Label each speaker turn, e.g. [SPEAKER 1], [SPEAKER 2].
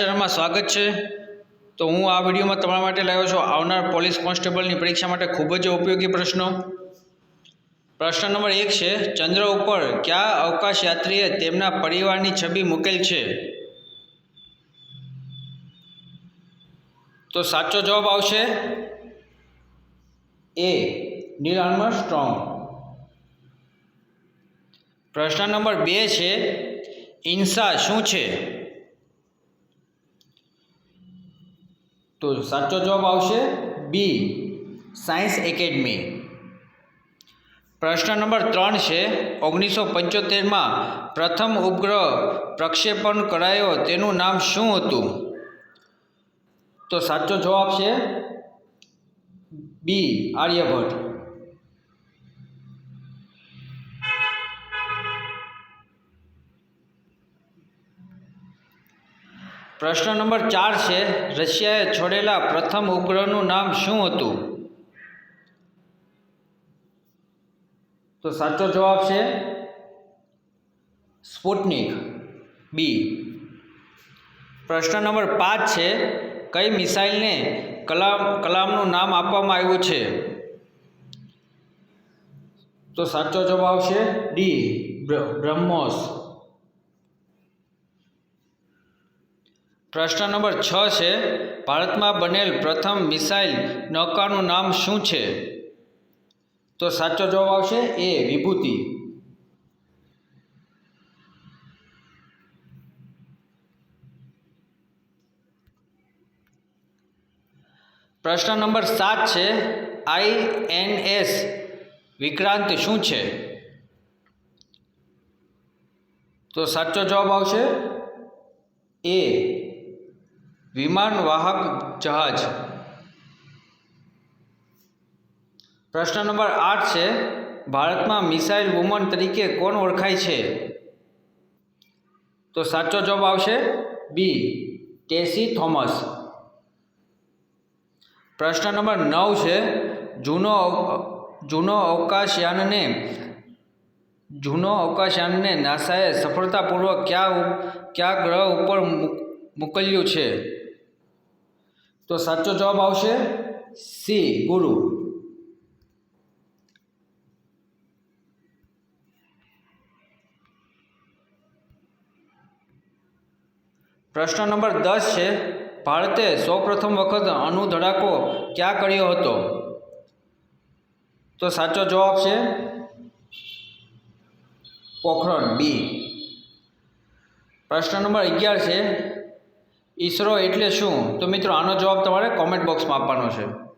[SPEAKER 1] ચેનલમાં સ્વાગત છે. તો હું આ વિડીયોમાં તમારા માટે લાવ્યો છું આવનાર પોલીસ કોન્સ્ટેબલની પરીક્ષા માટે ખૂબ જ ઉપયોગી પ્રશ્નો. પ્રશ્ન નંબર એક છે, ચંદ્ર ઉપર કયા અવકાશ યાત્રીએ તેમના પરિવારની છબી મૂકેલ છે? તો સાચો જવાબ આવશે એ, નીલ આર્મસ્ટ્રોંગ. પ્રશ્ન નંબર બે છે ઇન્સા શું છે? તો સાચો જવાબ આવશે બી સાયન્સ એકેડમી પ્રશ્ન નંબર ત્રણ છે, ઓગણીસો પંચોતેરમાં પ્રથમ ઉપગ્રહ પ્રક્ષેપણ કરાયો તેનું નામ શું હતું? તો સાચો જવાબ છે બી આર્યભટ્ટ. પ્રશ્ન નંબર ચાર છે, રશિયાએ છોડેલા પ્રથમ ઉપગ્રહનું નામ શું હતું? તો સાચો જવાબ છે, સ્પુટનિક. બી. પ્રશ્ન નંબર પાંચ છે, કઈ મિસાઇલને કલામ, કલામનું નામ આપવામાં આવ્યું છે? તો સાચો જવાબ છે ડી બ્રહ્મોસ. પ્રશ્ન નંબર છ છે, ભારતમાં બનેલ પ્રથમ મિસાઇલ નૌકાનું નામ શું છે? તો સાચો જવાબ આવશે એ વિભૂતિ. પ્રશ્ન નંબર સાત છે, આઈ એન એસ વિક્રાંત શું છે? તો સાચો જવાબ આવશે એ વિમાન વાહક જહાજ. પ્રશ્ન નંબર આઠ છે, ભારતમાં મિસાઇલ વુમન તરીકે કોણ ઓળખાય છે? તો સાચો જવાબ આવશે બી, ટેસી થોમસ. પ્રશ્ન નંબર નવ છે, જૂનો જૂનો અવકાશયાનને જૂનો અવકાશયાનને નાસાએ સફળતાપૂર્વક કયા કયા ગ્રહ ઉપર મૂક- મોકલ્યું છે. તો સાચો જવાબ આવશે સી, ગુરુ. પ્રશ્ન નંબર દસ છે, ભારતે સૌપ્રથમ વખત અણુ ધડાકો ક્યાં કર્યો હતો? તો સાચો જવાબ છે પોખરણ બી. પ્રશ્ન નંબર અગિયાર છે ઈસરો એટલે શું? તો મિત્રો આનો જવાબ તમારે કોમેન્ટ બોક્સમાં આપવાનો છે.